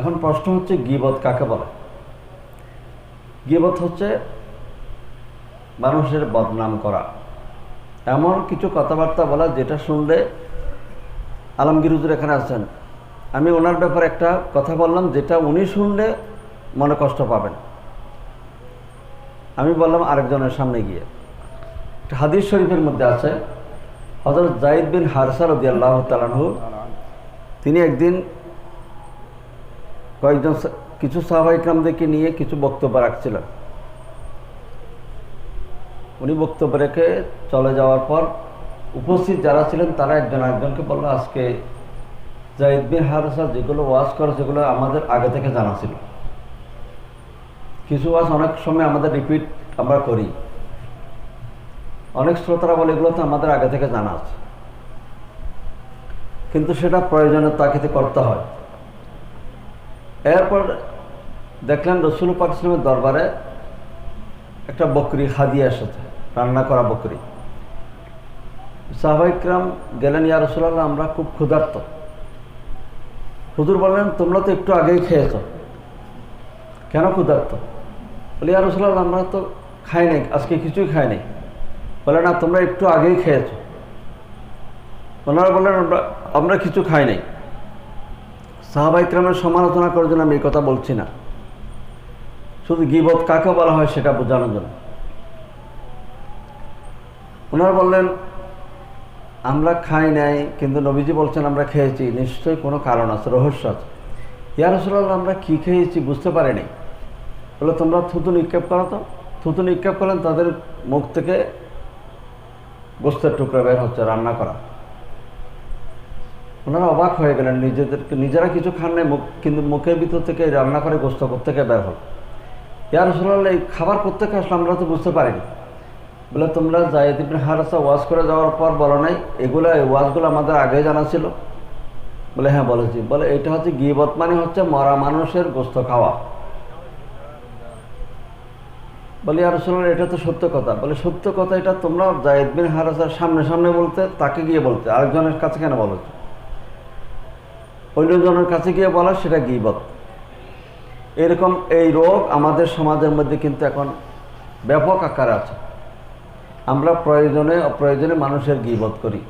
এখন প্রশ্ন হচ্ছে গিবত কাকে বলে? গিবত হচ্ছে মানুষের বদনাম করা। এমন কিছু কথাবার্তা বলা যেটা শুনলে আলমগীর হুজুর এখানে আছেন আমি ওনার ব্যাপারে একটা কথা বললাম যেটা উনি শুনলে মনে কষ্ট পাবেন। আমি বললাম আরেকজনের সামনে গিয়ে। হাদিস শরীফের মধ্যে আছে হজরত জাইদ বিন হারসা রদি আল্লাহ তিনি একদিন কয়েকজন কিছু সাহবাইকরামদেরকে নিয়ে কিছু বক্তব্য রাখছিলেন। উনি বক্তব্য রেখে চলে যাওয়ার পর উপস্থিত যারা ছিলেন, তারা একজন একজনকে বলল, আজকে জাইদ বিন হারসা যেগুলো ওয়াজ করে, সেগুলো আমাদের আগে থেকে জানা ছিল। কিছু ওয়াজ অনেক সময় আমাদের রিপিট আমরা করি। অনেক শ্রোতারা বলে, এগুলো তো আমাদের আগে থেকে জানা আছে। কিন্তু সেটা প্রয়োজনের তাকিতে করতে হয়। এরপর দেখলেন রসুল পাক ইসলামের দরবারে একটা বকরি হাদিয়া এসেছে রান্না করা বকরি। সাহবাইকরাম গেলেন, ইয়া রসুল্লাহ আমরা খুব ক্ষুধার্ত। হুজুর বললেন, তোমরা তো একটু আগেই খেয়েছ। কেন ক্ষুধার্ত? বলে, ইয়া রসুল্লাহ আমরা তো খাই নাই, আজকে কিছুই খাই নাই। বলে, না, তোমরা একটু আগেই খেয়েছো। ওনারা বললেন, আমরা আমরা কিছু খাই নাই। সাহাবাইক্রামের সমালোচনা করার জন্য আমি এই কথা বলছি না। শুধু গিবত কাকে বলা হয় সেটা বোঝানোর জন্য। ওনারা বললেন, আমরা খাই নাই, কিন্তু নবীজি বলছেন আমরা খেয়েছি। নিশ্চয়ই কোনো কারণ আছে, রহস্য আছে। ইয়া রসুল্লাহ আমরা কী খেয়েছি বুঝতে পারিনি। বলে, তোমরা থুতু নিক্ষেপ করো তো। থুতু নিক্ষেপ করলেন তাদের মুখ থেকে গোস্তের টুকরা বের হচ্ছে, রান্না করা। ওনারা অবাক হয়ে গেলেন নিজেদেরকে নিজেরা কিছু খান নাই কিন্তু মুখের ভিতর থেকে রান্না করে গোস্ত থেকে বের হল। ইয়ার রসুল্লাহ এই খাবার প্রত্যেকে আসলে, আমরা তো বুঝতে পারিনি। বলে, তোমরা জায়দ ইবনে হারাসা ওয়াজ করে যাওয়ার পর বলো নাই, এগুলো এই ওয়াজগুলো আমাদের আগে জানা ছিল? বলে হ্যাঁ বলেছি। বলে, এটা হচ্ছে গিবত মানে হচ্ছে মরা মানুষের গোস্ত খাওয়া। বলে আর শুনুন এটা তো সত্য কথা। বলে, সত্য কথা এটা তোমরা জায়দ বিন হারাসার সামনে সামনে বলতে, তাকে গিয়ে বলতে, আরেকজনের কাছে কেন বলেছ? অন্যজনের কাছে গিয়ে বলা, সেটা গিবত। এরকম এই রোগ আমাদের সমাজের মধ্যে কিন্তু এখন ব্যাপক আকার আছে। আমরা প্রয়োজনে অপ্রয়োজনে মানুষের গিবত করি।